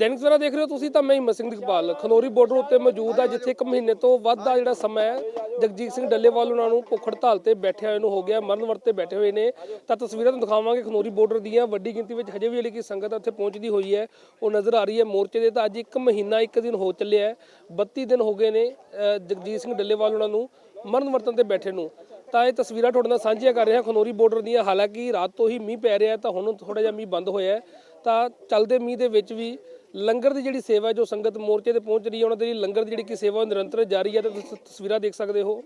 ਦੈਨਿਕ ਸਵੇਰਾ ਦੇਖ ਰਹੇ ਹੋ ਤੁਸੀਂ ਤਾਂ ਮੈਂ ਹਿੰਮਤ ਸਿੰਘ ਦਿਕਪਾਲ ਖਨੋਰੀ ਬਾਰਡਰ ਉੱਤੇ ਮੌਜੂਦ ਆ ਜਿੱਥੇ ਇੱਕ ਮਹੀਨੇ ਤੋਂ ਵੱਧ ਦਾ ਜਿਹੜਾ ਸਮਾਂ ਹੈ, ਜਗਜੀਤ ਸਿੰਘ ਡੱਲੇਵਾਲ ਉਹਨਾਂ ਨੂੰ ਭੁੱਖ ਹੜਤਾਲ ਤੇ ਬੈਠੇ ਹੋਏ ਨੂੰ ਹੋ ਗਿਆ, ਮਰਨ ਵਰਤ ਤੇ ਬੈਠੇ ਹੋਏ ਨੇ। ਤਾਂ ਤਸਵੀਰਾਂ ਤੁਹਾਨੂੰ ਦਿਖਾਵਾਂਗੇ ਖਨੋਰੀ ਬਾਰਡਰ ਦੀਆਂ, ਵੱਡੀ ਗਿਣਤੀ ਵਿੱਚ ਹਜੇ ਵੀ ਜਿਹੜੀ ਕਿ ਸੰਗਤ ਉੱਥੇ ਪਹੁੰਚਦੀ ਹੋਈ ਹੈ, ਉਹ ਨਜ਼ਰ ਆ ਰਹੀ ਹੈ ਮੋਰਚੇ ਦੇ, ਤਾਂ ਅੱਜ ਇੱਕ ਮਹੀਨਾ, ਇੱਕ ਦਿਨ ਹੋ ਚੱਲਿਆ ਹੈ 32 ਦਿਨ ਹੋ ਗਏ ਨੇ ਜਗਜੀਤ ਸਿੰਘ ਡੱਲੇਵਾਲ ਉਹਨਾਂ ਨੂੰ ਮਰਨ ਵਰਤਨ ਤੇ ਬੈਠੇ ਨੂੰ। ਤਾਂ ਇਹ ਤਸਵੀਰਾਂ ਤੁਹਾਡੇ ਨਾਲ ਸਾਂਝੀਆਂ ਕਰ ਰਿਹਾ ਹਾਂ ਖਨੋਰੀ ਬਾਰਡਰ ਦੀਆਂ, ਹਾਲਾਂਕਿ ਰਾਤ ਤੋਂ ਹੀ ਮੀਂਹ ਪੈ ਰਿਹਾ ਤਾਂ ਹੁਣ ਥੋੜਾ ਜਿਹਾ ਮੀਂਹ ਬੰਦ ਹੋਇਆ ਤਾਂ ਚੱਲਦੇ ਮੀਂਹ ਦੇ ਵਿੱਚ ਵੀ ਲੰਗਰ ਦੀ ਜਿਹੜੀ ਸੇਵਾ ਜੋ ਸੰਗਤ ਮੋਰਚੇ ਤੇ ਪਹੁੰਚ ਰਹੀ ਹੈ ਉਹਨਾਂ ਦੇ ਲਈ ਲੰਗਰ ਦੀ ਜਿਹੜੀ ਕਿ ਸੇਵਾ ਉਹ ਨਿਰੰਤਰ ਜਾਰੀ ਹੈ ਤੇ ਤੁਸੀਂ ਤਸਵੀਰਾਂ ਦੇਖ ਸਕਦੇ ਹੋ।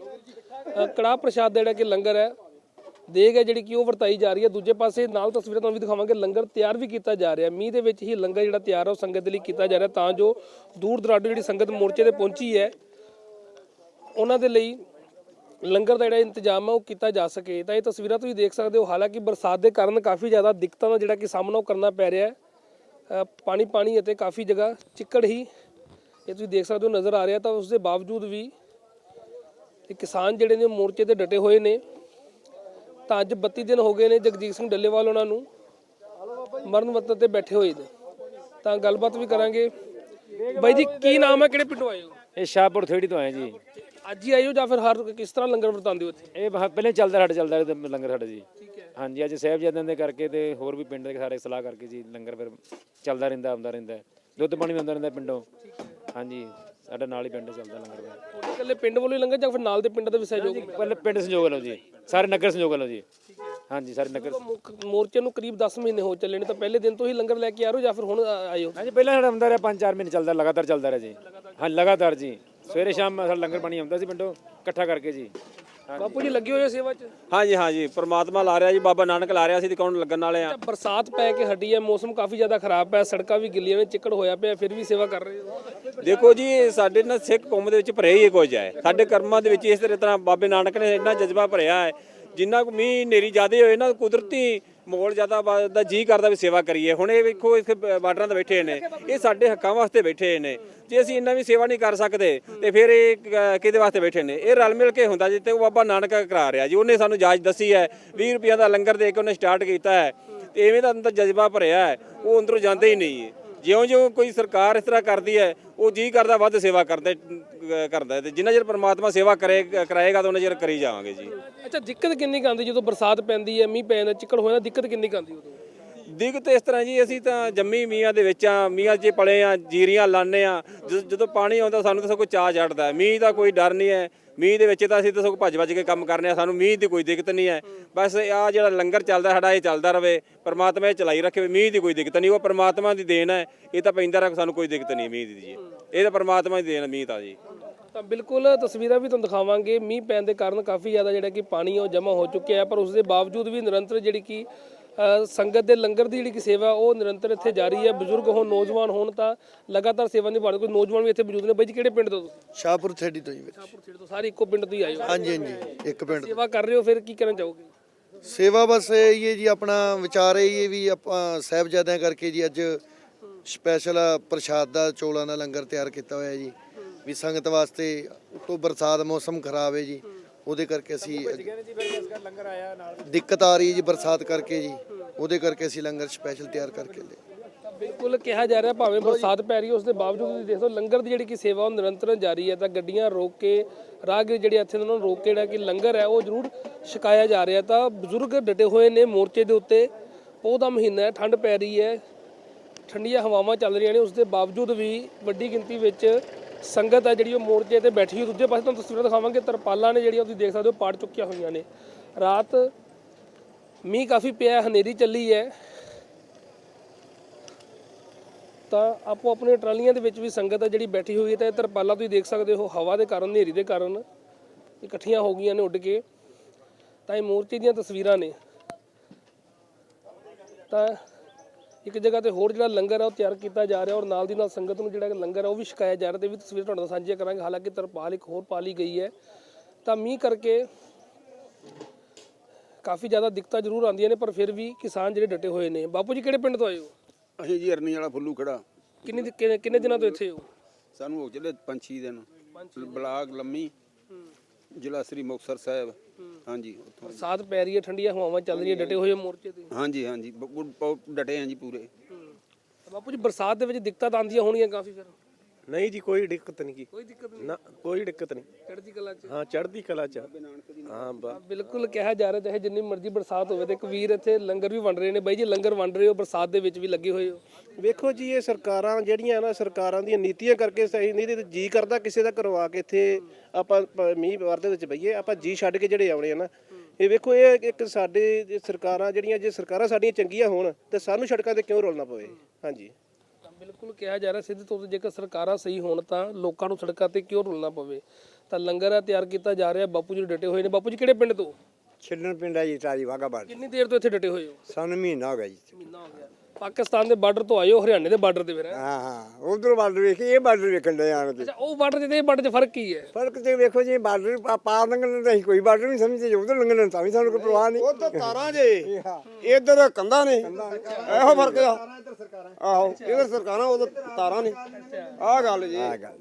ਅ, ਕੜਾਹ ਪ੍ਰਸ਼ਾਦ ਦਾ ਜਿਹੜਾ ਕਿ ਲੰਗਰ ਹੈ ਦੇਗ ਹੈ ਜਿਹੜੀ ਕਿ ਉਹ ਵਰਤਾਈ ਜਾ ਰਹੀ ਹੈ। ਦੂਜੇ ਪਾਸੇ ਨਾਲ ਤਸਵੀਰਾਂ ਤੁਹਾਨੂੰ ਵੀ ਦਿਖਾਵਾਂਗੇ ਲੰਗਰ ਤਿਆਰ ਵੀ ਕੀਤਾ ਜਾ ਰਿਹਾ ਮੀਂਹ ਦੇ ਵਿੱਚ ਹੀ ਲੰਗਰ ਜਿਹੜਾ ਤਿਆਰ ਹੈ ਉਹ ਸੰਗਤ ਦੇ ਲਈ ਕੀਤਾ ਜਾ ਰਿਹਾ ਤਾਂ ਜੋ ਦੂਰ ਦਰਾਡੇ ਜਿਹੜੀ ਸੰਗਤ ਮੋਰਚੇ ਤੇ ਪਹੁੰਚੀ ਹੈ ਉਹਨਾਂ ਦੇ ਲਈ ਲੰਗਰ ਦਾ ਜਿਹੜਾ ਇੰਤਜ਼ਾਮ ਹੈ ਉਹ ਕੀਤਾ ਜਾ ਸਕੇ। ਤਾਂ ਇਹ ਤਸਵੀਰਾਂ ਤੁਸੀਂ ਦੇਖ ਸਕਦੇ ਹੋ। ਹਾਲਾਂਕਿ ਬਰਸਾਤ ਦੇ ਕਾਰਨ ਕਾਫੀ ਜ਼ਿਆਦਾ ਦਿੱਕਤਾਂ ਦਾ ਜਿਹੜਾ ਕਿ ਸਾਹਮਣਾ ਉਹ ਕਰਨਾ ਪੈ ਰਿਹਾ ਹੈ। ਪਾਣੀ ਪਾਣੀ ਅਤੇ ਕਾਫੀ ਜਗ੍ਹਾ ਚਿੱਕੜ ਹੀ ਇਹ ਤੁਸੀਂ ਦੇਖ ਸਕਦੇ ਹੋ ਨਜ਼ਰ ਆ ਰਿਹਾ ਤਾਂ ਉਸ ਦੇ ਬਾਵਜੂਦ ਵੀ ਇਹ ਕਿਸਾਨ ਜਿਹੜੇ ਨੇ ਮੋਰਚੇ ਤੇ ਡਟੇ ਹੋਏ ਨੇ। ਤਾਂ ਅੱਜ 32 ਦਿਨ ਹੋ ਗਏ ਨੇ ਜਗਜੀਤ ਸਿੰਘ ਡੱਲੇਵਾਲ ਉਹਨਾਂ ਨੂੰ ਮਰਨ ਵਰਤਨ ਤੇ ਬੈਠੇ ਹੋਏ ਨੇ। ਤਾਂ ਗੱਲਬਾਤ ਵੀ ਕਰਾਂਗੇ। ਬਾਈ ਜੀ ਕੀ ਨਾਮ ਹੈ? ਕਿਹੜੇ ਪਿੰਡੋਂ ਆਏ ਹੋ? ਇਹ ਸ਼ਾਹਪੁਰ ਥੇੜੀ ਤੋਂ ਆਏ ਜੀ। ਅੱਜ ਹੀ ਆਏ ਹੋ ਜਾਂ ਫਿਰ ਹਰ ਕਿਸ ਤਰ੍ਹਾਂ ਲੰਗਰ ਵਰਤਾਉਂਦੇ ਹੋ ਇੱਥੇ? ਇਹ ਪਹਿਲੇ ਚੱਲਦਾ ਸਾਡਾ ਚੱਲਦਾ ਲੰਗਰ ਸਾਡਾ ਜੀ। ਹਾਂਜੀ ਅੱਜ ਸਾਹਿਬਜ਼ਾਦਿਆਂ ਦੇ ਕਰਕੇ ਤੇ ਹੋਰ ਵੀ ਪਿੰਡ ਦੇ ਸਾਰੇ ਸਲਾਹ ਕਰਕੇ ਜੀ ਲੰਗਰ ਫਿਰ ਚੱਲਦਾ ਰਹਿੰਦਾ ਆਉਂਦਾ ਰਹਿੰਦਾ ਦੁੱਧ ਪਾਣੀ ਵੀ ਆਉਂਦਾ ਰਹਿੰਦਾ ਪਿੰਡੋਂ। ਹਾਂਜੀ ਸਾਡਾ ਨਾਲ ਹੀ ਪਿੰਡ ਚੱਲਦਾ ਲੰਗਰ ਦਾ। ਇਕੱਲੇ ਪਿੰਡ ਵੱਲੋਂ ਹੀ ਲੰਗਰ ਜਾਂ ਫਿਰ ਨਾਲ ਦੇ ਪਿੰਡ ਦਾ ਵੀ ਸਹਿਯੋਗ ਪਹਿਲੇ ਪਿੰਡ ਸੰਯੋਗ ਲਓ ਜੀ ਸਾਰੇ ਨਗਰ ਸੰਯੋਗ ਲਓ ਜੀ। ਹਾਂਜੀ ਸਾਰੇ ਨਗਰ ਮੁੱਖ ਮੋਰਚੇ ਨੂੰ ਕਰੀਬ 10 ਮਹੀਨੇ ਹੋ ਚੱਲੇ ਨੇ ਤਾਂ ਪਹਿਲੇ ਦਿਨ ਤੋਂ ਹੀ ਲੰਗਰ ਲੈ ਕੇ ਆ ਰਹੇ ਹੋ ਜਾਂ ਫਿਰ ਹੁਣ ਆ- ਆਏ ਹੋ? ਹਾਂਜੀ ਪਹਿਲਾਂ ਸਾਡਾ ਆਉਂਦਾ ਰਿਹਾ 5-4 ਮਹੀਨੇ ਚੱਲਦਾ ਲਗਾਤਾਰ ਚੱਲਦਾ ਰਿਹਾ ਜੀ। ਹਾਂ ਲਗਾਤਾਰ ਜੀ। ਸਵੇਰੇ ਸ਼ਾਮ ਸਾਡਾ ਲੰਗਰ ਪਾਣੀ ਆਉਂਦਾ ਸੀ ਪਿੰਡੋਂ ਇਕੱਠਾ ਕਰਕੇ ਜੀ। ਬਾਪੂ ਜੀ ਲੱਗੇ ਹੋਏ ਸੇਵਾ 'ਚ? ਹਾਂਜੀ ਹਾਂਜੀ। ਪ੍ਰਮਾਤਮਾ ਲਾ ਰਿਹਾ ਜੀ ਬਾਬਾ ਨਾਨਕ ਲਾ ਰਿਹਾ ਸੀ ਤੇ ਕੌਣ ਲੱਗਣ ਵਾਲੇ ਆ। ਬਰਸਾਤ ਪੈ ਕੇ ਹਟੀ ਹੈ ਮੌਸਮ ਕਾਫੀ ਜ਼ਿਆਦਾ ਖਰਾਬ ਹੈ ਸੜਕਾਂ ਵੀ ਗਿੱਲੀਆਂ ਨੇ ਚਿੱਕੜ ਹੋਇਆ ਪਿਆ ਫਿਰ ਵੀ ਸੇਵਾ ਕਰ ਰਹੇ ਹੋ? ਦੇਖੋ ਜੀ ਸਾਡੇ ਨਾਲ ਸਿੱਖ ਕੌਮ ਦੇ ਵਿੱਚ ਭਰਿਆ ਹੀ ਕੁਝ ਹੈ। ਸਾਡੇ ਕਰਮਾਂ ਦੇ ਵਿੱਚ ਇਸ ਤਰ੍ਹਾਂ ਤਰ੍ਹਾਂ ਬਾਬੇ ਨਾਨਕ ਨੇ ਇੰਨਾ ਜਜ਼ਬਾ ਭਰਿਆ ਹੈ ਜਿੰਨਾ ਕੁ ਮੀਂਹ ਨੇਰੀ ਜ਼ਿਆਦੇ ਹੋਏ ਨਾ ਕੁਦਰਤੀ ਮੋਲ ਜ਼ਿਆਦਾ ਵਾ- ਦਾ ਜੀ ਕਰਦਾ ਵੀ ਸੇਵਾ ਕਰੀਏ। ਹੁਣ ਇਹ ਵੇਖੋ, ਇੱਥੇ ਬ- ਬਾਰਡਰਾਂ ਤੇ ਬੈਠੇ ਨੇ। ਇਹ ਸਾਡੇ ਹੱਕਾਂ ਵਾਸਤੇ ਬੈਠੇ ਨੇ। ਜੇ ਅਸੀਂ ਇੰਨਾ ਵੀ ਸੇਵਾ ਨਹੀਂ ਕਰ ਸਕਦੇ, ਤੇ ਫਿਰ ਇਹ ਕਿਹਦੇ ਵਾਸਤੇ ਬੈਠੇ ਨੇ? ਇਹ ਰਲ ਮਿਲ ਕੇ ਹੁੰਦਾ ਜਿੱਤੇ ਉਹ ਬਾਬਾ ਨਾਨਕ ਕਰਾ ਰਿਹਾ ਜੀ। ਉਹਨੇ ਸਾਨੂੰ ਜਾਚ ਦੱਸੀ ਹੈ 20 ਰੁਪਈਆ ਦਾ ਲੰਗਰ ਦੇ ਕੇ ਉਹਨੇ ਸਟਾਰਟ ਕੀਤਾ ਹੈ। ਤੇ ਐਵੇਂ ਦਾ ਅੰਦਰ ਜਜ਼ਬਾ ਭਰਿਆ ਹੈ, ਉਹ ਅੰਦਰੋਂ ਜਾਂਦੇ ਹੀ ਨਹੀਂ ਹੈ। ਜਿਉਂ-ਜਿਉਂ ਕੋਈ ਸਰਕਾਰ ਇਸ ਤਰ੍ਹਾਂ ਕਰਦੀ ਹੈ, ਉਹ ਜੀ ਕਰਦਾ, ਵੱਧ ਸੇਵਾ ਕਰਦੇ ਕਰਦਾ ਹੈ ਤੇ ਜਿੰਨਾ ਚਿਰ ਪਰਮਾਤਮਾ ਸੇਵਾ ਕਰੇ, ਕਰਾਏਗਾ ਤਾਂ ਉਹਨਾਂ ਚਿਰ ਕਰੀ ਜਾਵਾਂਗੇ ਜੀ। ਅੱਛਾ, ਦਿੱਕਤ ਕਿੰਨੀ ਕੁ ਆਉਂਦੀ? ਜਦੋਂ ਬਰਸਾਤ ਪੈਂਦੀ ਹੈ, ਮੀਂਹ ਪੈ ਜਾਂਦਾ ਚਿੱਕੜ ਹੋ ਜਾਂਦਾ, ਦਿੱਕਤ ਕਿੰਨੀ ਕੁ ਆਉਂਦੀ ਉਦੋਂ? ਦਿੱਕਤ ਇਸ ਤਰ੍ਹਾਂ ਜੀ, ਅਸੀਂ ਤਾਂ ਜੰਮੀ ਮੀਆਂ ਦੇ ਵਿੱਚ ਆ ਮੀਆਂ 'ਚ ਪਲੇ ਆ ਜੀਰੀਆਂ ਲਾਣੇ ਆ ਜਦੋਂ ਪਾਣੀ ਆਉਂਦਾ ਸਾਨੂੰ ਤਾਂ ਸਗੋਂ ਚਾਹ ਚੜਦਾ ਮੀਂਹ ਦਾ ਕੋਈ ਡਰ ਨਹੀਂ ਹੈ। ਮੀਂਹ ਦੇ ਵਿੱਚ ਤਾਂ ਅਸੀਂ ਤਾਂ ਸਗੋਂ ਭੱਜ ਭੱਜ ਕੇ ਕੰਮ ਕਰਨੇ ਆ ਸਾਨੂੰ ਮੀਂਹ ਦੀ ਕੋਈ ਦਿੱਕਤ ਨਹੀਂ ਹੈ। ਬਸ ਆ ਜਿਹੜਾ ਲੰਗਰ ਚੱਲਦਾ, ਸਾਡਾ ਇਹ ਚੱਲਦਾ ਰਵੇ। ਪਰਮਾਤਮਾ ਇਹ ਚਲਾਈ ਰੱਖੇ। ਮੀਂਹ ਦੀ ਕੋਈ ਦਿੱਕਤ ਨਹੀਂ, ਉਹ ਪਰਮਾਤਮਾ ਦੀ ਦੇਣ ਹੈ। ਇਹ ਤਾਂ ਪੈਂਦਾ ਰੱਖ ਸਾਨੂੰ ਕੋਈ ਦਿੱਕਤ ਨਹੀਂ ਮੀਂਹ ਦੀ ਜੀ। ਇਹ ਤਾਂ ਪਰਮਾਤਮਾ ਦੀ ਦੇਣ ਹੈ, ਮੀਂਹ ਤਾਂ ਜੀ। ਤਾਂ ਬਿਲਕੁਲ ਤਸਵੀਰਾਂ ਵੀ ਤੁਹਾਨੂੰ ਦਿਖਾਵਾਂਗੇ। ਮੀਂਹ ਪੈਣ ਦੇ ਕਾਰਨ ਕਾਫੀ ਜ਼ਿਆਦਾ ਜਿਹੜਾ ਕਿ ਪਾਣੀ ਉਹ ਜਮ੍ਹਾਂ ਹੋ ਚੁੱਕਿਆ ਹੈ। ਪਰ ਉਸ ਦੇ ਬਾਵਜੂਦ ਵੀ ਨਿਰੰਤਰ ਜਿਹੜੀ ਕਿ ਸੰਗਤ ਦੇ ਲੰਗਰ ਦੀ ਜਿਹੜੀ ਕਿ ਸੇਵਾ ਉਹ ਨਿਰੰਤਰ ਇੱਥੇ ਜਾਰੀ ਹੈ। ਬਜ਼ੁਰਗ ਹੋਣ ਨੌਜਵਾਨ ਹੋਣ ਤਾਂ ਲਗਾਤਾਰ ਸੇਵਾ ਨਿਭਾਉਣ ਕੋਈ ਨੌਜਵਾਨ ਵੀ ਇੱਥੇ ਮੌਜੂਦ ਨੇ। ਬਾਈ ਜੀ ਕਿਹੜੇ ਪਿੰਡ ਤੋਂ ਤੁਸੀਂ? ਸ਼ਾਹਪੁਰ ਥੇੜੀ ਤੋਂ ਜੀ ਵੀਰ। ਸ਼ਾਹਪੁਰ ਖੇੜ ਤੋਂ ਸਾਰੇ ਇੱਕੋ ਪਿੰਡ ਤੋਂ ਹੀ ਆਏ ਹੋ। ਹਾਂਜੀ ਹਾਂਜੀ ਇੱਕ ਪਿੰਡ ਸੇਵਾ ਕਰ ਰਹੇ ਹੋ ਫਿਰ ਕੀ ਕਰਨ ਚਾਹੋਗੇ? ਸੇਵਾ ਬਸ ਇਹ ਹੈ ਜੀ ਆਪਣਾ ਵਿਚਾਰ ਇਹ ਹੈ ਵੀ ਆਪਾਂ ਸਾਹਿਬਜ਼ਾਦਿਆਂ ਕਰਕੇ ਜੀ ਅੱਜ ਸਪੈਸ਼ਲ ਪ੍ਰਸ਼ਾਦ ਦਾ ਚੋਲਾਂ ਦਾ ਲੰਗਰ ਤਿਆਰ ਕੀਤਾ ਹੋਇਆ ਜੀ। ਵੀ ਸੰਗਤ ਵਾਸਤੇ ਉਤੋਂ ਬਰਸਾਤ ਮੌਸਮ ਖਰਾਬ ਹੈ ਜੀ। ਉਹਦੇ ਕਰਕੇ ਅਸੀਂ ਦਿੱਕਤ ਆ ਰਹੀ ਜੀ ਬਰਸਾਤ ਕਰਕੇ ਜੀ ਉਹਦੇ ਕਰਕੇ ਅਸੀਂ ਲੰਗਰ ਸਪੈਸ਼ਲ ਤਿਆਰ ਕਰਕੇ ਲਿਆ। ਬਿਲਕੁਲ ਕਿਹਾ ਜਾ ਰਿਹਾ ਭਾਵੇਂ ਬਰਸਾਤ ਪੈ ਰਹੀ ਹੈ ਉਸ ਦੇ ਬਾਵਜੂਦ ਤੁਸੀਂ ਦੇਖੋ ਲੰਗਰ ਦੀ ਜਿਹੜੀ ਕਿ ਸੇਵਾ ਉਹ ਨਿਰੰਤਰ ਜਾਰੀ ਹੈ ਤਾਂ ਗੱਡੀਆਂ ਰੋਕ ਕੇ ਰਾਹਗੀਰ ਜਿਹੜੇ ਇੱਥੇ ਨੇ ਉਹਨਾਂ ਨੂੰ ਰੋਕ ਕੇ ਜਿਹੜਾ ਕਿ ਲੰਗਰ ਹੈ ਉਹ ਜ਼ਰੂਰ ਛਕਾਇਆ ਜਾ ਰਿਹਾ ਤਾਂ ਬਜ਼ੁਰਗ ਡਟੇ ਹੋਏ ਨੇ ਮੋਰਚੇ ਦੇ ਉੱਤੇ ਪੋਹ ਦਾ ਮਹੀਨਾ ਹੈ ਠੰਡ ਪੈ ਰਹੀ ਹੈ ਠੰਡੀਆਂ ਹਵਾਵਾਂ ਚੱਲ ਰਹੀਆਂ ਨੇ ਉਸ ਦੇ ਬਾਵਜੂਦ ਵੀ ਵੱਡੀ ਗਿਣਤੀ ਵਿੱਚ ਸੰਗਤ ਹੈ ਜਿਹੜੀ ਉਹ ਮੋਰਚੇ ਤੇ ਬੈਠੀ ਹੋਈ, ਦੂਜੇ ਪਾਸੇ ਤੁਹਾਨੂੰ ਤਸਵੀਰਾਂ ਦਿਖਾਵਾਂਗੇ, ਤਰਪਾਲਾਂ ਨੇ ਜਿਹੜੀਆਂ ਤੁਸੀਂ ਦੇਖ ਸਕਦੇ ਹੋ, ਪਾੜ ਚੁੱਕੀਆਂ ਹੋਈਆਂ ਨੇ। ਰਾਤ ਮੀਂਹ ਕਾਫੀ ਪਿਆ, ਹਨੇਰੀ ਚੱਲੀ ਹੈ। ਤਾਂ ਆਪੋ ਆਪਣੇ ਟਰਾਲੀਆਂ ਦੇ ਵਿੱਚ ਵੀ ਸੰਗਤ ਹੈ ਜਿਹੜੀ ਬੈਠੀ ਹੋਈ ਹੈ, ਤਾਂ ਇਹ ਤਰਪਾਲਾਂ ਤੁਸੀਂ ਦੇਖ ਸਕਦੇ ਹੋ, ਹਵਾ ਦੇ ਕਾਰਨ, ਹਨੇਰੀ ਦੇ ਕਾਰਨ ਇਕੱਠੀਆਂ ਹੋ ਗਈਆਂ ਨੇ ਉੱਡ ਕੇ। ਤਾਂ ਇਹ ਮੋਰਚੇ ਦੀਆਂ ਤਸਵੀਰਾਂ ਨੇ। ਤਾਂ ਇੱਕ ਜਗ੍ਹਾ ਤੇ ਹੋਰ ਜਿਹੜਾ ਲੰਗਰ ਹੈ ਉਹ ਤਿਆਰ ਕੀਤਾ ਜਾ ਰਿਹਾ ਔਰ ਨਾਲ ਦੀ ਨਾਲ ਸੰਗਤ ਨੂੰ ਜਿਹੜਾ ਲੰਗਰ ਹੈ ਉਹ ਵੀ ਛਕਾਇਆ ਜਾ ਰਿਹਾ ਤੇ ਵੀ ਤਸਵੀਰ ਤੁਹਾਡੇ ਨਾਲ ਸਾਂਝੀਆਂ ਕਰਾਂਗੇ। ਹਾਲਾਂਕਿ ਤਰਪਾਲ ਇੱਕ ਹੋਰ ਪਾਲੀ ਗਈ ਹੈ। ਤਾਂ ਮੀਂਹ ਕਰਕੇ ਕਾਫੀ ਜ਼ਿਆਦਾ ਦਿੱਕਤਾਂ ਜ਼ਰੂਰ ਆਉਂਦੀਆਂ ਨੇ ਪਰ ਫਿਰ ਵੀ ਕਿਸਾਨ ਜਿਹੜੇ ਡਟੇ ਹੋਏ ਨੇ। ਬਾਪੂ ਜੀ ਕਿਹੜੇ ਪਿੰਡ ਤੋਂ ਆਏ ਹੋ? ਅਸੀਂ ਜੀ ਅਰਨੀ ਵਾਲਾ ਫੁੱਲੂ ਖੜਾ। ਕਿੰਨੇ ਦਿ- ਕਿੰਨੇ ਕਿੰਨੇ ਦਿਨਾਂ ਤੋਂ ਇੱਥੇ ਹੋ? ਸਾਨੂੰ ਹੋ ਚੱਲੇ ਪੰਛੀ ਦਿਨ ਬਲਾਕ ਲੰਮੀ ਜ਼ਿਲ੍ਹਾ ਸ੍ਰੀ ਮੁਕਤਸਰ ਸਾਹਿਬ। ਹਾਂਜੀ ਉੱਥੋਂ ਬਰਸਾਤ ਪੈ ਰਹੀ ਹੈ ਠੰਡੀਆਂ ਹਵਾਵਾਂ ਚੱਲ ਰਹੀਆਂ ਡਟੇ ਹੋਏ ਹੋ ਮੋਰਚੇ ਤੇ। ਹਾਂਜੀ ਹਾਂਜੀ ਬ- ਬ- ਡਟੇ ਹਾਂ ਜੀ ਪੂਰੇ। ਬਾਪੂ ਜੀ ਬਰਸਾਤ ਦੇ ਵਿੱਚ ਦਿੱਕਤਾਂ ਆਉਂਦੀਆਂ ਹੋਣਗੀਆਂ ਕਾਫੀ ਫਿਰ। ਨਹੀਂ ਜੀ ਕੋਈ ਦਿੱਕਤ ਨਹੀਂ ਕੀ ਕੋਈ ਦਿੱਕਤ ਨਹੀਂ? ਨਾ ਕੋਈ ਦਿੱਕਤ ਨਹੀਂ। ਚੜ੍ਹਦੀ ਕਲਾ ਚ? ਹਾਂ ਚੜ੍ਹਦੀ ਕਲਾ ਚ। ਹਾਂ ਬਸ ਬਿਲਕੁਲ ਕਿਹਾ ਜਾ ਰਿਹਾ ਚਾਹੇ ਜਿੰਨੀ ਮਰਜ਼ੀ ਬਰਸਾਤ ਹੋਵੇ ਤੇ ਇੱਕ ਵੀਰ ਇੱਥੇ ਲੰਗਰ ਵੀ ਵੰਡ ਰਹੇ ਨੇ। ਬਾਈ ਜੀ ਲੰਗਰ ਵੰਡ ਰਹੇ ਹੋ ਬਰਸਾਤ ਦੇ ਵਿੱਚ ਵੀ ਲੱਗੇ ਹੋਏ ਹੋ? ਵੇਖੋ ਜੀ ਇਹ ਸਰਕਾਰਾਂ ਜਿਹੜੀਆਂ ਨਾ ਸਰਕਾਰਾਂ ਦੀਆਂ ਨੀਤੀਆਂ ਕਰਕੇ ਸਹੀ ਨਹੀਂ ਤੇ ਜੀ ਕਰਦਾ ਕਿਸੇ ਦਾ ਕਰਵਾ ਕੇ ਇੱਥੇ ਆਪਾਂ ਪ- ਮੀਂਹ ਵਰਦੇ ਵਿੱਚ ਬਈਏ ਆਪਾਂ ਜੀ ਛੱਡ ਕੇ ਜਿਹੜੇ ਆਉਣੇ ਆ ਨਾ। ਇਹ ਵੇਖੋ ਇਹ ਇੱਕ ਸਾਡੇ ਜੇ ਸਰਕਾਰਾਂ ਜਿਹੜੀਆਂ ਜੇ ਸਰਕਾਰਾਂ ਸਾਡੀਆਂ ਚੰਗੀਆਂ ਹੋਣ ਤੇ ਸਾਨੂੰ ਸੜਕਾਂ ਤੇ ਕਿਉਂ ਰੋਲਣਾ ਪਵੇ? ਹਾਂਜੀ। ਬਿਲਕੁਲ ਕਿਹਾ ਜਾ ਰਿਹਾ ਸਿੱਧੇ ਤੌਰ ਤੇ ਜੇਕਰ ਸਰਕਾਰਾਂ ਸਹੀ ਹੋਣ ਤਾਂ ਲੋਕਾਂ ਨੂੰ ਸੜਕਾਂ ਤੇ ਕਿਉਂ ਰੁਲਣਾ ਪਵੇ? ਤਾਂ ਲੰਗਰ ਆ ਤਿਆਰ ਕੀਤਾ ਜਾ ਰਿਹਾ ਬਾਪੂ ਜੀ ਡਟੇ ਹੋਏ ਨੇ। ਬਾਪੂ ਜੀ ਕਿਹੜੇ ਪਿੰਡ ਤੋਂ? ਛਿੱਲਣ ਪਿੰਡ ਹੈ ਜੀ ਤਾਰੀ ਵਾਗਾ ਬਾਰਡਰ। ਕਿੰਨੀ ਦੇਰ ਤੋਂ ਇੱਥੇ ਡਟੇ ਹੋਏ ਹੋ? ਸਾਨੂੰ ਮਹੀਨਾ ਹੋ ਗਿਆ ਜੀ ਮਹੀਨਾ ਹੋ ਗਿਆ। ਪਾਕਿਸਤਾਨ ਦੇ ਬਾਰਡਰ ਤੋਂ ਆਏ ਹੋ ਹਰਿਆਣੇ ਦੇ ਬਾਰਡਰ ਤੇ ਫਿਰ ਹੈਂ? ਹਾਂ ਹਾਂ। ਉਧਰ ਬਾਰਡਰ ਵੇਖੀ ਇਹ ਬਾਰਡਰ ਵੇਖਣ ਦੇ ਆਣ ਕੇ। ਅੱਛਾ ਉਹ ਬਾਰਡਰ ਤੇ ਇਹ ਬਾਰਡਰ 'ਚ ਫ਼ਰਕ ਕੀ ਹੈ? ਫ਼ਰਕ ਤੇ ਵੇਖੋ ਜੀ ਬਾਰਡਰ ਪਾ- ਪਾਰ ਲੰਘਣ ਦਾ ਅਸੀਂ ਕੋਈ ਬਾਰਡਰ ਨਹੀਂ ਸਮਝਦੇ ਜੇ ਉਧਰ ਲੰਘਣ ਤਾਂ ਵੀ ਸਾਨੂੰ ਕੋਈ ਪਰਵਾਹ ਨਹੀਂ। ਉਹ ਤਾਂ ਤਾਰਾਂ ਜੇ। ਇਧਰ ਕੰਧਾਂ ਨੇ। ਇਹੋ ਫ਼ਰਕ ਆ। ਆਹੋ ਇਧਰ ਸਰਕਾਰਾਂ ਉਧਰ ਤਾਰਾਂ ਨੇ। ਆਹ ਗੱਲ ਜੀ। ਆ ਗੱਲ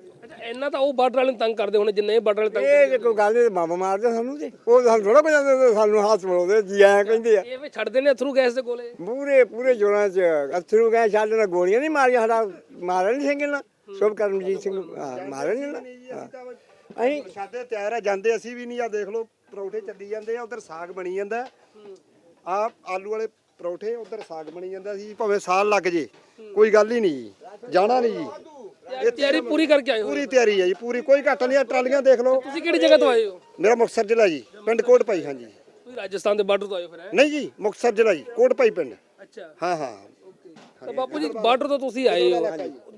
ਇੰਨਾ ਤਾਂ ਉਹ ਬਾਰਡਰ ਵਾਲੇ ਨੂੰ ਤੰਗ ਕਰਦੇ ਹੋਣੇ ਜਿੰਨੇ ਬਾਰਡਰ ਵਾਲੇ ਤੰਗ ਇਹ ਜੇ ਕੋਈ ਗੱਲ ਨਹੀਂ ਬੰਬ ਮਾਰਦੇ ਸਾਨੂੰ ਤੇ। ਉਹ ਸਾਨੂੰ ਥੋੜਾ ਕੋਈ ਜਾਂਦੇ ਸਾਨੂੰ ਹੱਥ ਮਲਾਉਂਦੇ ਜੀ ਐ ਕਹਿੰਦੇ ਆ। ਇਹ ਵੀ ਛੱਡਦੇ ਨੇ ਅਥਰੂ ਗੈਸ ਦੇ ਗੋਲੇ। ਪੂਰੇ ਪੂਰੇ ਜੋਰਾਂ ਚ ਅਥਰੂ ਗਏ ਛੱਡ ਨਾਲ ਗੋਲੀਆਂ ਨਹੀਂ ਮਾਰੀਆਂ ਸਾਡਾ ਮਾਰਨ ਨਹੀਂ ਸਿੰਘ ਨਾ ਸ਼ੁਭ ਕਰਮਜੀਤ ਸਿੰਘ ਹਾਂ, ਮਾਰਨ ਨਹੀਂ ਨਾ ਹਾਂ। ਅਸੀਂ ਪ੍ਰਸ਼ਾਦੇ ਤਿਆਰ ਆ ਜਾਂਦੇ ਅਸੀਂ ਵੀ ਨਹੀਂ ਆ ਦੇਖ ਲਓ ਪਰੌਠੇ ਚੱਲੀ ਜਾਂਦੇ ਆ ਉਧਰ ਸਾਗ ਬਣੀ ਜਾਂਦਾ। ਆ ਆਲੂ ਵਾਲੇ ਪਰੌਠੇ ਉਧਰ ਸਾਗ ਬਣੀ ਜਾਂਦਾ ਸੀ ਭਾਵੇਂ ਸਾਲ ਲੱਗ ਜੇ ਕੋਈ ਗੱਲ ਹੀ ਨਹੀਂ ਜੀ ਜਾਣਾ ਨਹੀਂ ਜੀ। ਤਿਆਰੀ- ਤਿਆਰੀ ਪੂਰੀ ਕਰਕੇ ਆਏ ਹੋ? ਪੂਰੀ ਤਿਆਰੀ ਹੈ ਜੀ ਪੂਰੀ ਕੋਈ ਘੱਟ ਨਹੀਂ ਆ ਟਰਾਲੀਆਂ ਦੇਖ ਲਓ। ਤੁਸੀਂ ਕਿਹੜੀ ਜਗ੍ਹਾ ਤੋਂ ਆਏ ਹੋ? ਮੇਰਾ ਮੁਕਤਸਰ ਜ਼ਿਲ੍ਹਾ ਜੀ ਪਿੰਡ ਕੋਟ ਭਾਈ ਹਾਂਜੀ। ਤੁਸੀਂ ਰਾਜਸਥਾਨ ਦੇ ਬਾਰਡਰ ਤੋਂ ਆਏ ਹੋ ਫਿਰ ਹੈਂ? ਨਹੀਂ ਜੀ ਮੁਕਤਸਰ ਜ਼ਿਲ੍ਹਾ ਜੀ ਕੋਟ ਭਾਈ ਪਿੰਡ। ਅੱਛਾ। ਹਾਂ ਹਾਂ। ਤਾਂ ਬਾਪੂ ਜੀ ਬਾਰਡਰ ਤੋਂ ਤੁਸੀਂ ਆਏ ਹੋ।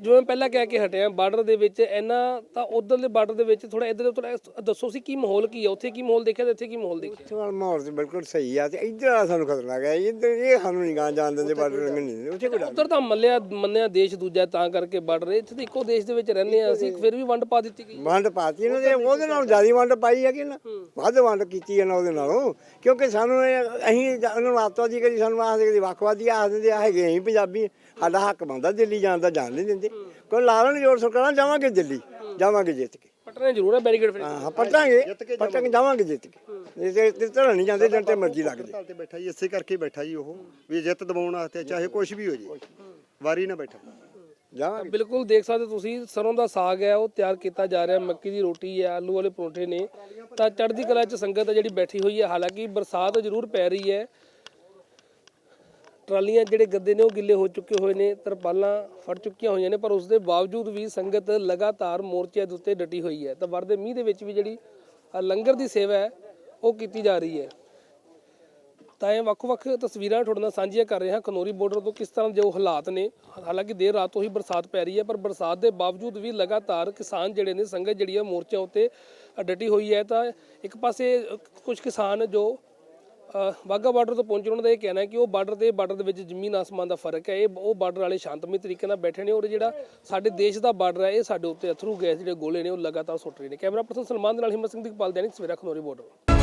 ਜਿਵੇਂ ਪਹਿਲਾਂ ਕਹਿ ਕੇ ਹਟਿਆ ਬਾਰਡਰ ਦੇ ਵਿੱਚ ਇੰਨਾ ਤਾਂ ਉਧਰਲੇ ਬਾਰਡਰ ਦੇ ਵਿੱਚ ਥੋੜਾ ਇੱਧਰ ਥੋੜਾ ਦੱਸੋ ਸੀ ਕੀ ਮਾਹੌਲ ਕੀ ਹੈ ਉੱਥੇ ਕੀ ਮਾਹੌਲ ਦੇਖਿਆ ਤੇ ਇੱਥੇ ਕੀ ਮਾਹੌਲ ਦੇਖਿਆ? ਇੱਥੇ ਵਾਲਾ ਮਾਹੌਲ ਤੇ ਬਿਲਕੁਲ ਸਹੀ ਆ ਤੇ ਇੱਧਰ ਵਾਲਾ ਸਾਨੂੰ ਖਤਰਾ ਲੱਗਾ ਇੱਧਰ ਇਹ ਸਾਨੂੰ ਨਹੀਂ ਗਾਂ ਜਾਣ ਦਿੰਦੇ ਬਾਰਡਰ ਨਹੀਂ ਉੱਥੇ ਕੋਈ ਉਧਰ ਤਾਂ ਮੱਲਿਆ ਮੰਨਿਆ ਦੇਸ਼ ਦੂਜਾ ਤਾਂ ਕਰਕੇ ਬਾਰਡਰ ਇੱਥੇ ਤਾਂ ਇੱਕੋ ਦੇਸ਼ ਦੇ ਵਿੱਚ ਰਹਿੰਦੇ ਆ ਅਸੀਂ ਫਿਰ ਵੀ ਵੰਡ ਪਾ ਦਿੱਤੀ ਗਈ। ਵੰਡ ਪਾਤੀ ਇਹਨਾਂ ਦੇ ਉਹਦੇ ਨਾਲ ਜ਼ਿਆਦਾ ਵੰਡ ਪਾਈ ਹੈ ਕਿ ਨਾ ਵੱਧ ਵੰਡ ਕੀਤੀ ਹੈ ਨਾ ਉਹਦੇ ਨਾਲੋਂ ਕਿਉਂਕਿ ਸਾਨੂੰ ਅਸੀਂ ਉਹਨਾਂ ਨੂੰ ਆਤਵਾ ਦੀ ਕਦੀ ਸਾਨੂੰ ਆਖਦੇ ਕਦੀ ਵੱਖਵਾਦੀ ਦਿੰਦੇ ਆ ਹੈਗੇ ਅਸੀਂ ਪੰਜਾਬੀ। ਸਾਡਾ ਹੱਕ ਬਣਦਾ ਦਿੱਲੀ ਜਾਣ ਦਾ ਜਾਣ ਨਹੀਂ ਦਿੰਦੇ। ਕੋਈ ਲਾਲਣ ਜੋਰ ਸਰਕਾਰਾਂ ਜਾਵਾਂਗੇ ਦਿੱਲੀ ਜਾਵਾਂਗੇ ਜਿੱਤ ਕੇ। ਪਟਨੇ ਜ਼ਰੂਰ ਹੈ ਬੈਰੀਕੇਡ ਫਿਰ। ਹਾਂ ਪਟਾਂਗੇ ਪਟਾਂਗੇ ਜਾਵਾਂਗੇ। ਜਿੱਤ ਕੇ। ਜੇ ਤੇ ਧਰਨ ਨਹੀਂ ਜਾਂਦੇ ਜਨ ਤੇ ਮਰਜ਼ੀ ਲੱਗ ਜੇ ਤੇ ਬੈਠਾ ਜੀ ਇਸੇ ਕਰਕੇ ਬੈਠਾ ਜੀ ਉਹ ਵੀ ਜਿੱਤ ਦਿਵਾਉਣ ਵਾਸਤੇ ਚਾਹੇ ਕੁਝ ਵੀ ਹੋ ਜੇ। ਵਾਰੀ ਨਾ ਬੈਠਾ। ਜਾਵਾਂਗੇ। ਬਿਲਕੁਲ ਦੇਖ ਸਕਦੇ ਤੁਸੀਂ ਸਰੋਂ ਦਾ ਸਾਗ ਹੈ ਉਹ ਤਿਆਰ ਕੀਤਾ ਜਾ ਰਿਹਾ ਮੱਕੀ ਦੀ ਰੋਟੀ ਹੈ ਆਲੂ ਵਾਲੇ ਪਰੌਂਠੇ ਨੇ। ਤਾਂ ਚੜ੍ਹਦੀ ਕਲਾ 'ਚ ਸੰਗਤ ਹੈ ਜਿਹੜੀ ਬੈਠੀ ਹੋਈ ਹੈ। ਹਾਲਾਂਕਿ ਬਰਸਾਤ ਜ਼ਰੂਰ ਪੈ ਰਹੀ ਹੈ। ਟਰਾਲੀਆਂ ਜਿਹੜੇ ਗੱਦੇ ਨੇ ਉਹ ਗਿੱਲੇ ਹੋ ਚੁੱਕੇ ਹੋਏ ਨੇ ਤਰਪਾਲਾਂ ਫੜ ਚੁੱਕੀਆਂ ਹੋਈਆਂ ਨੇ ਪਰ ਉਸ ਦੇ ਬਾਵਜੂਦ ਵੀ ਸੰਗਤ ਲਗਾਤਾਰ ਮੋਰਚਿਆਂ ਦੇ ਉੱਤੇ ਡਟੀ ਹੋਈ ਹੈ। ਤਾਂ ਵਰਦੇ ਮੀਂਹ ਦੇ ਵਿੱਚ ਵੀ ਜਿਹੜੀ ਲੰਗਰ ਦੀ ਸੇਵਾ ਹੈ ਉਹ ਕੀਤੀ ਜਾ ਰਹੀ ਹੈ। ਤਾਂ ਇਹ ਵੱਖ-ਵੱਖ ਤਸਵੀਰਾਂ ਤੁਹਾਡੇ ਨਾਲ ਸਾਂਝੀਆਂ ਕਰ ਰਹੇ ਹਾਂ ਖਨੋਰੀ ਬਾਰਡਰ ਤੋਂ ਕਿਸ ਤਰ੍ਹਾਂ ਜੋ ਹਾਲਾਤ ਨੇ ਹਾਲਾਂਕਿ ਦੇਰ ਰਾਤ ਤੋਂ ਹੀ ਬਰਸਾਤ ਪੈ ਰਹੀ ਹੈ ਪਰ ਬਰਸਾਤ ਦੇ ਬਾਵਜੂਦ ਵੀ ਲਗਾਤਾਰ ਕਿਸਾਨ ਜਿਹੜੇ ਨੇ ਸੰਗਤ ਜਿਹੜੀ ਹੈ ਮੋਰਚਿਆਂ ਉੱਤੇ ਡਟੀ ਹੋਈ ਹੈ। ਤਾਂ ਇੱਕ ਪਾਸੇ ਅ, ਕੁਝ ਕਿਸਾਨ ਜੋ ਵਾਗਾ ਬਾਰਡਰ ਤੋਂ ਪਹੁੰਚੇ ਉਹਨਾਂ ਦਾ ਇਹ ਕਹਿਣਾ ਹੈ ਕਿ ਉਹ ਬਾਰਡਰ ਤੇ ਬਾਰਡਰ ਦੇ ਵਿੱਚ ਜ਼ਮੀਨ ਆਸਮਾਨ ਦਾ ਫ਼ਰਕ ਹੈ। ਇਹ, ਉਹ ਬਾਰਡਰ ਵਾਲੇ ਸ਼ਾਂਤਮਈ ਤਰੀਕੇ ਨਾਲ ਬੈਠੇ ਨੇ ਔਰ ਜਿਹੜਾ ਸਾਡੇ ਦੇਸ਼ ਦਾ ਬਾਰਡਰ ਹੈ, ਇਹ ਸਾਡੇ ਉੱਤੇ ਅਥਰੂ ਗੈਸ ਜਿਹੜੇ ਗੋਲੇ ਨੇ, ਉਹ ਲਗਾਤਾਰ ਸੁੱਟ ਰਹੇ ਨੇ। ਕੈਮਰਾ ਪਰਸਨ ਸਲਮਾਨ ਦੇ ਨਾਲ ਹਿੰਮਤ ਸਿੰਘ ਦੀਪਾਲ ਦੈਨਿਕ ਸਵੇਰਾ ਖਨੋਰੀ ਬਾਰਡਰ